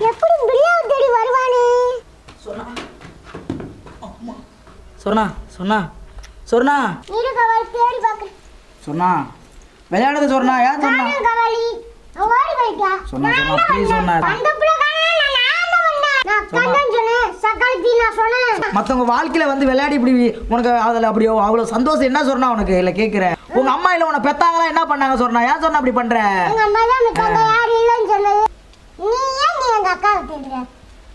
எப்படி பிரியாவை தேடி வருவானே? சொன்னா. சொன்னா சொன்னா. இரு கவலை தேடி பார்க்க சொன்னா. விளையாடுறது சொன்னா ஏன் சொன்னா? கவலி. ஓடி போயிட்டா? சொன்னா சொன்னா ப்ளீஸ் சொன்னா. அந்த பிள்ளை மற்றவங்க வாழ்க்கையில வந்து விளையாடி இப்படி உனக்கு அதில் அப்படியோ அவ்வளோ சந்தோஷம். என்ன சொன்னா உனக்கு? இல்லை கேட்குறேன் உங்க அம்மா இல்லை உன்னை பெத்தாங்களா என்ன பண்ணாங்க சொன்னா? ஏன் சொன்னா அப்படி பண்ற எங்க அம்மா தான் மித்தாங்க யாரும் இல்லைன்னு சொன்னது நீ ஏன் நீ எங்க அக்காவை தேடுற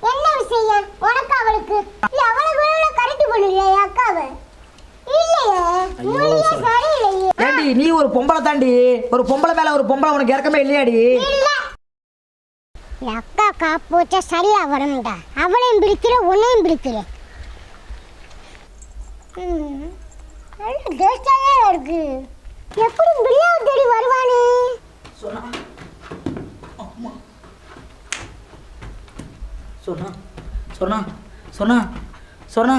என்ன விஷயம் உனக்கு அவளுக்கு இல்ல அவளை விழுவுல கரெக்ட் பண்ணலையா என் அக்காவை இல்லையே ஐயோ, மொழியே sorry. சரியில்லையே ஏண்டி நீ ஒரு பொம்பளை தாண்டி ஒரு பொம்பளை மேல ஒரு பொம்பளை உனக்கு இறக்கமே இல்லையாடி? அக்கா காப்பு வச்சா சரியா வரும்டா. அவளையும் பிடிக்கிற உன்னையும் பிடிக்கிற டேஸ்டாவே இருக்கு. எப்படி பிரியாவை தேடி வருவானே? சொன்னா. சொன்னா. சொன்னா. சொன்னா.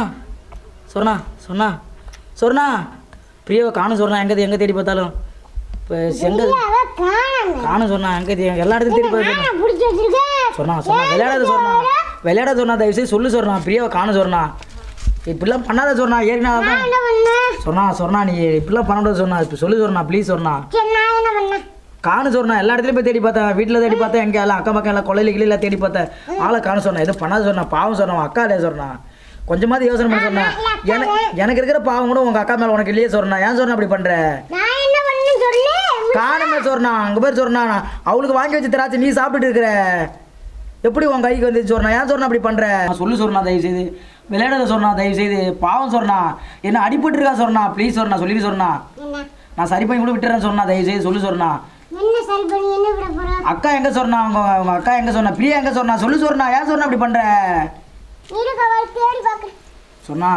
சொன்னா. சொன்னா. சொன்னா. பிரியாவை காணும் சொன்னா எங்கே எங்கே தேடி பார்த்தாலும்? இப்போ எங்கே பிரியாவை காணோம். காணும் சொன்னா எங்கே தே- எல்லா பிடிச்சி வச்சிருக்கேன் சொன்னா சொன்னா. விளையாடாத சொன்னா. விளையாடாத சொன்னா தயவு செய்து சொல்லு சொன்னா. பிரியாவை காணும் சொன்னா. இப்படிலாம் பண்ணாத சொன்னா. ஏறினா சொன்னா சொன்னா. நீ இப்படிலாம் பண்ணக்கூடாது சொன்னா. இப்போ சொல்லு சொன்னா ப்ளீஸ் சொன்னா. காணு சொன்னா. எல்லா இடத்துலையும் போய் தேடி பார்த்தேன் வீட்டில் தேடி பார்த்தேன் எங்கே எல்லாம் அக்கம் பக்கம் எல்லாம் கொள்ளையில கிளியில தேடி பார்த்தேன் ஆளை காண சொன்னேன் எதுவும் பண்ணாத சொன்னா. பாவம் சொன்னா. அக்கா இல்லையே சொன்னா? கொஞ்சமாவது யோசனை பண்ண சொன்னேன் எனக்கு எனக்கு இருக்கிற பாவம் கூட உங்க அக்கா மேல உனக்கு இல்லையே சொன்னா. ஏன் சொன்னா அப்படி பண்ற நான் என்ன பண்ணேன்னு சொல்லு காணுமே சொன்னா அங்க பேர் சொன்னா அவளுக்கு வாங்கி வச்சு திராட்சை நீ சாப்பிட்டுட்டு இருக்கிற. எப்படி உன் கைக்கு வந்து சொன்னா ஏன் சொன்னா அப்படி பண்ற? நான் சொல்லு சொன்னா தயவு செய்து விளையாடாத சொன்னா தயவு செய்து பாவம் சொன்னா என்ன அடிபட்டு இருக்கா சொன்னா ப்ளீஸ் சொன்னா சொல்லி சொன்னா நான் சரி பண்ணி கூட விட்டுறேன் சொன்னா தயவு செய்து சொல்லு சொன்னா என்ன சரி பண்ணி என்ன விட போற? அக்கா எங்க சொன்னா அவங்க அவங்க அக்கா எங்க சொன்னா பிரியா எங்க சொன்னா சொல்லு சொன்னா ஏன் சொன்னா அப்படி பண்ற? சொன்னா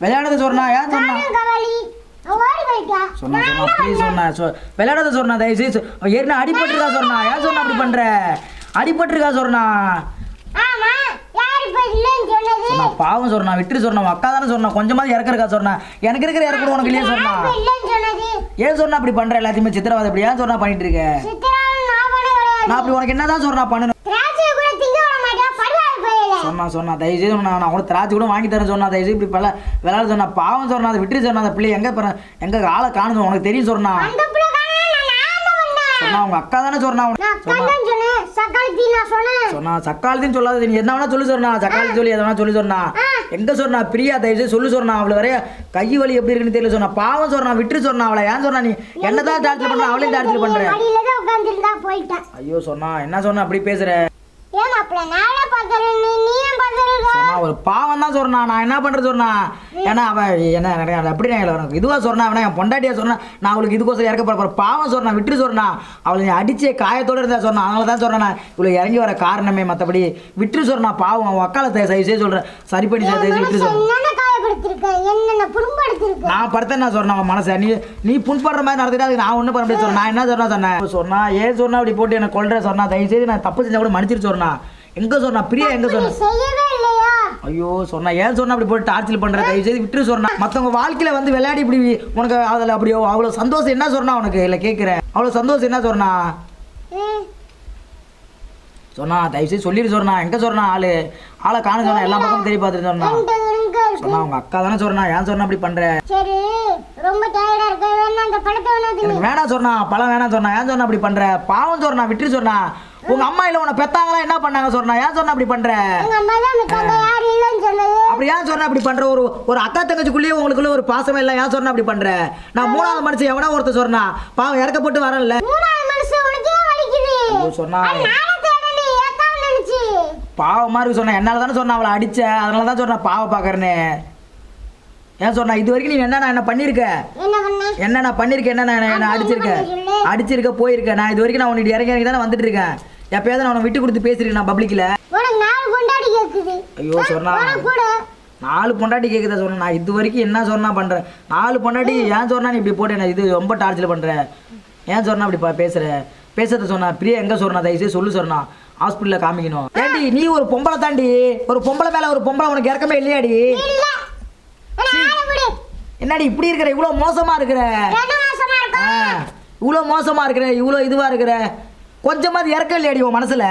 விளையாடாத சொன்னா ஏன் சொன்னா சொன்னா சொன்னா ப்ளீஸ் சொன்னா சொ விளையாடாத சொன்னா தயவு செய்து சொ- அவ ஏற்கனவே அடிபட்டிருக்கா சொன்னா? ஏன் சொன்னா அப்படி பண்ற? அடிபட்டிருக்கா சொன்னா? சொன்னா பாவம் சொன்னா விட்டுரு சொன்னா அக்கா தானே சொன்னா கொஞ்சமாவது இறக்கறக்கா சொன்னா? எனக்கு இருக்கிற இறக்கணும் உனக்கு இல்லையா சொன்னா? ஏன் சொன்னா அப்படி பண்ற? எல்லாத்தையுமே சித்திரவாத இப்படி ஏன் சொன்னா பண்ணிட்டு இருக்க? நான் நான் அப்படி உனக்கு என்னதான் சொன்னா பண்ணணும் திராட்சை கூட திங்க விட மாட்டா படுவாள் போயில சொன்னா சொன்னா தயவு செய்து நான் நான் கூட திராட்சை கூட வாங்கி தரேன் சொன்னா தயவு செய்து இப்படி பல விளையாட சொன்னா பாவம் சொன்னா அதை விட்டுரு சொன்னா அந்த பிள்ளை எங்க பிற எங்க ஆளை காணுது உனக்கு தெரியும் சொன்னா காணோம், சொன்னா உங்க அக்கா தானே சொன்னா உனக்கு சொன்னேன் சொன்னேன் சொன்னா சக்காலத்தையும் சொல்லாத நீ என்ன வேணா சொல்லி சொன்னா சக்காலத்தி சொல்லி எதை வேணா சொல்லி சொன்னா எங்க சொன்னா பிரியா தயவு செய்து சொல்லு சொன்னா அவளை வரைய கை வலி எப்படி இருக்குன்னு தெரியல சொன்னா பாவம் சொன்னா விட்டுரு சொன்னா அவளை ஏன் சொன்னா நீ என்னதான் டார்ச்சர் பண்ற அவளையும் டார்ச்சர் பண்ற ஐயோ சொன்னா என்ன சொன்னா அப்படி பேசுற ஒரு பாவம் தான் சொன்னா நான் என்ன பண்றது சொன்னா? ஏன்னா அவன் என்ன அப்படி நான் இதுவா சொன்னா அவனா என் பொண்டாட்டியா சொன்னா நான் அவளுக்கு இதுக்கோசம் இறக்க போற பாவம் சொன்னா விட்டுரு சொன்னா அவளை அடிச்சே காயத்தோட இருந்தா சொன்னா அதனால தான் சொன்னா இவ்வளவு இறங்கி வர காரணமே மத்தபடி விட்டுரு சொன்னா பாவம். தயவு செய்து சொல்றேன். சரி பண்ணி விட்டுரு சொன்னா. நான் படுத்தேன் நான் சொன்னேன் அவன் மனசை? நீ நீ புண்படுற மாதிரி நடந்துட்டு அதுக்கு நான் ஒன்றும் பண்ண முடியாது சொன்னேன் நான் என்ன சொன்னா சொன்னேன்? சொன்னா ஏன் சொன்னா அப்படி போட்டு எனக்கு கொள்ற சொன்னா? தயவு செய்து நான் தப்பு செஞ்சா கூட மன்னிச்சிரு சொன்னா. எங்க சொன்னா? பிரியா எங்க சொன்னா? ஐயோ சொன்னா. ஏன் சொன்னா அப்படி போட்டு டார்ச்சர் பண்ற? தயவு செய்து விட்டுரு சொன்னா. மத்தவங்க வாழ்க்கையில வந்து விளையாடி இப்படி உனக்கு அதுல அப்படியோ அவ்வளவு சந்தோஷம் என்ன சொன்னா உனக்கு? இல்ல கேக்குறேன். அவ்வளவு சந்தோஷம் என்ன சொன்னா? சொன்னா தயவு செய்து சொல்லிடு சொன்னா எங்க சொன்னா ஆளு. ஆளை காண சொன்னா எல்லா பக்கமும் தேடி பார்த்துட்டு சொன்னா சொன்னா உங்க அக்கா தானே சொன்னா ஏன் சொன்னா அப்படி பண்ற? சரி ரொம்ப டயர்டா இருக்க வேணா அந்த படத்தை. எனக்கு வேணாம் சொன்னா பழம் வேணாம் சொன்னா ஏன் சொன்னா அப்படி பண்ற? பாவம் சொன்னா விட்டுரு சொன்னா உங்க அம்மா இல்ல உன்னை பெத்தாங்களா என்ன பண்ணாங்க சொன்னா ஏன் சொன்னா அப்படி பண்ற? எங்க அம்மா தான் மித்தாங்க யார் இல்லைன்னு சொன்னது. அப்படி ஏன் சொன்னா அப்படி பண்ற? ஒரு ஒரு அக்கா தங்கச்சிக்குள்ளேயே உங்களுக்குள்ள ஒரு பாசமே இல்ல ஏன் சொன்னா அப்படி பண்ற? நான் மூணாவது மனுஷன் எவனா ஒருத்தர் சொன்னா பாவம் இறக்கப்பட்டு வரல. சொன்னா. பாவமா இருக்கு சொன்னா. என்னால தானே சொன்னா அவளை அடிச்ச. அதனால தான் சொன்னா பாவம் பாக்குறேன்னு ஏன் சொன்னா இது வரைக்கும் நீ என்ன நான் என்ன பண்ணிருக்க என்ன நான் பண்ணிருக்கேன் என்ன நான் அடிச்சிருக்கேன் அடிச்சிருக்க போயிருக்கேன் நான் இது வரைக்கும் நான் உன்னை இறங்கி இறங்கி தானே வந்துட்டு இருக்கேன். எப்பயாவது நான் உன்னை விட்டு கொடுத்து பேசிருக்கேன் நான் கேக்குது. ஐயோ சொன்னா. நாலு பொண்டாட்டி கேட்குதா சொன்னேன் நான் இது வரைக்கும் என்ன சொன்னா பண்றேன் நாலு பொண்டாட்டி ஏன் சொன்னா நீ இப்படி போட்டு என்ன இது ரொம்ப டார்ச்சர் பண்ற. ஏன் சொன்னா அப்படி பா- பேசுற? பேசுறத சொன்னா பிரியா எங்க சொன்னா தயவுசெய்து சொல்லு சொன்னா ஹாஸ்பிட்டல்ல காமிக்கணும். ஏண்டி நீ ஒரு பொம்பளை தாண்டி ஒரு பொம்பளை மேல ஒரு பொம்பளை உனக்கு இறக்கமே இல்லையாடி? என்னடி இப்படி இருக்கிற? இவ்வளோ மோசமா இருக்கிற? இவ்வளோ மோசமா இருக்கிற? இவ்வளோ இதுவா இருக்கிற? கொஞ்சமாவது இறக்கம் இல்லையாடி உன் மனசுல?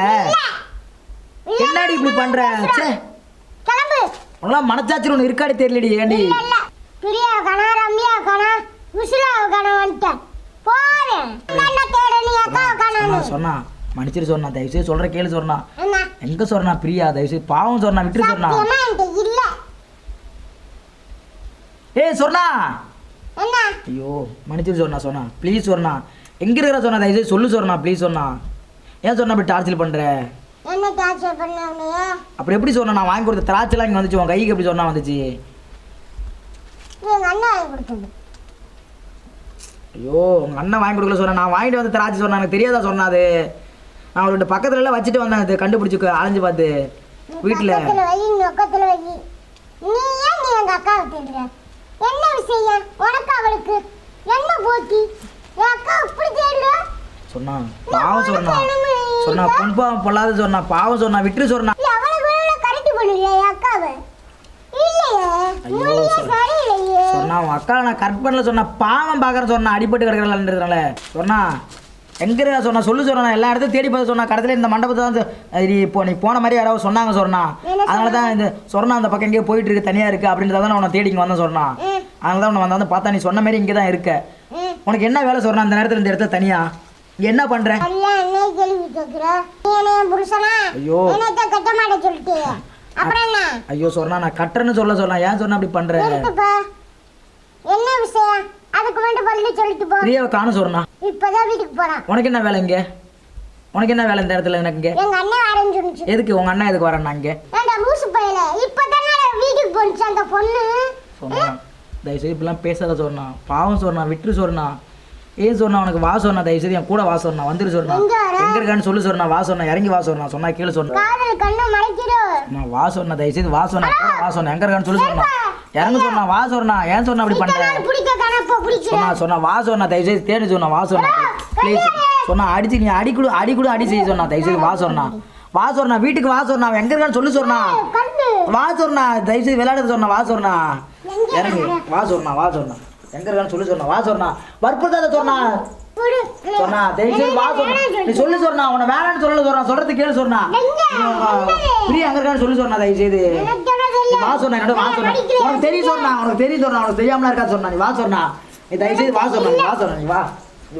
என்னடி இப்படி பண்ற? கிளம்பு. உனலாம் மனச்சாச்சு ஒன்று இருக்காடி தெரியலடி ஏண்டி? பிரியா கணா ரம்யா கணா விசுலா கணா வந்துட்டேன் போறேன் என்ன தேட நீ அக்கா சொன்னா மன்னிச்சிரு சொன்னா தயவுசெய்து சொல்ற கேளு சொன்னா. எங்க சொன்னா பிரியா? தயவுசெய்து பாவம் சொன்னா விட்டுரு சொன்னா. ஏய் சொன்னா. ஐயோ மன்னிச்சிரு சொன்னா சொன்னா. ப்ளீஸ் சொன்னா. எங்க இருக்கிற சொன்னா தயவுசெய்து சொல்லு சொன்னா ப்ளீஸ் சொன்னா. ஏன் சொன்னா இப்படி டார்ச்சர் பண்ற? அப்புறம் எப்படி சொன்னா நான் வாங்கி கொடுத்த திராட்சைலாம் இங்கே வந்துச்சு உன் கைக்கு எப்படி சொன்னா வந்துச்சு எங்க அண்ணன் வாங்கி கொடுத்தது ஐயோ உங்க அண்ணன் வாங்கி கொடுக்கல சொன்னா நான் வாங்கிட்டு வந்து திராட்சை சொன்னா எனக்கு தெரியாதா சொன்னா அது? நான் அவர்கிட்ட பக்கத்துல எல்லாம் வச்சுட்டு வந்தேன் அது கண்டுபிடிச்சு அலைஞ்சு பார்த்து. வீட்டில் நீ ஏன் நீ என்ன விஷயம்? உனக்கு அவளுக்கு? என்ன போட்டி? என் அக்கா இப்படி தேடுற? சொன்னா பாவம் சொன்னா. சொன்னா பொன் பாவம் பொல்லாத சொன்னா பாவம் சொன்னா விட்டுரு சொன்னா. வேலை கரெக்ட் பண்ணுறியா என் அக்காவை? இல்லையே. ஐயோ, மொழியே சொன்னா உன் அக்காவை நான் கரெக்ட் பண்ணல சொன்னா பாவம் பார்க்குறேன் சொன்னா அடிபட்டு கிடக்கிறதுனால சொன்னா எங்க சொன்னா சொல்லு சொன்னா நான் எல்லா இடத்தையும் தேடி பார்த்து சொன்னா கடைசியில் இந்த மண்டபத்தை தான் இப்போ நீ போன மாதிரி யாராவது சொன்னாங்க சொன்னா அதனால தான் இந்த சொன்னா அந்த பக்கம் எங்கேயோ போயிட்டு இருக்கு தனியா இருக்கு அப்படின்றத தான் உன்னை தேடி இங்கே வந்தேன் சொன்னா. அதனால தான் உன்னை வந்த வந்து பார்த்தா நீ சொன்ன மாதிரி இங்கே தான் இருக்க. உனக்கு என்ன வேலை சொன்னா அந்த நேரத்தில் இந்த இடத்துல தனியா? என்ன பண்ற? ஐயோ. ஐயோ சொன்னா நான் கட்டுறேன்னு சொல்ல சொன்னா ஏன் சொன்னா அப்படி பண்ற? நிறுத்துப்பா என்ன விஷயம்? அதுக்கு மட்டும் பதில் சொல்லிட்டு போ. பிரியாவை காணும் சொன்னா? இப்பதான் வீட்டுக்கு போறான் உனக்கு என்ன வேலை இங்க? உனக்கு என்ன வேலை இந்த இடத்துல எனக்கு இங்க? எங்க அண்ணன் வரேன்னு சொன்னிச்சு எதுக்கு? உங்க அண்ணா எதுக்கு வரேன் இங்க? ஏன்டா லூசு பையல? இப்பதானே வீட்டுக்கு போனுச்சு அந்த பொண்ணு. சொன்னா. தயவுசெய்து இப்படிலாம் பேசாத சொன்னா. பாவம் சொன்னா விட்டுரு சொன்னா. ஏன் சொன்னா? உனக்கு வா சொன்னா. தயவுசெய்து என் கூட வா சொன்னா. வந்துரு சொன்னா. எங்க இருக்கான்னு சொல்லு சொன்னா. வா சொன்னா. இறங்கி வா சொன்னா. சொன்னா கீழே சொன்னா. நான் வா சொன்னா. தயவுசெய்து வா சொன்னா. கூட வா சொன்னா. எங்க இருக்கான்னு சொல்லு சொன்னா. இறங்க சொன்னா வா சொன்னா ஏன் சொன்னா அப்படி பண்ற சொன்னா சொன்னா வா சொன்னா தயவுசெய்து தேடி சொன்னா வா சொன்னா ப்ளீஸ் சொன்னா அடிச்சு நீ அடிக்குடு அடிக்குடு அடி செய்ய சொன்னா தயவுசெய்து வா சொன்னா வா சொன்னா வீட்டுக்கு வா சொன்னா எங்க இருக்கான்னு சொல்லு சொன்னா வா சொன்னா தயவுசெய்து விளையாடுறது சொன்னா வா சொன்னா இறங்கு வா சொன்னா வா சொன்னா எங்க இருக்கான்னு சொல்லு சொன்னா வா சொன்னா வற்புறுத்தாத சொன்னா. சொன்னா தயவுசெய்து வா சொன்னா நீ சொல்லு சொன்னா உன்னை வேணான்னு சொல்ல சொன்னா சொல்றது கேளு சொன்னா பிரியா எங்க இருக்கான்னு சொல்லு சொன்னா தயவுசெய்து நீ? வா சொன்னா என்னோட வா சொன்னா? உனக்கு தெரியும் சொன்னா உனக்கு தெரியும் சொன்னா உனக்கு தெரியாமலாம் இருக்கா சொன்னா நீ வா சொன்னா. நீ தயவுசெய்து வா சொன்னா நீ வா சொன்னா நீ வா. நீ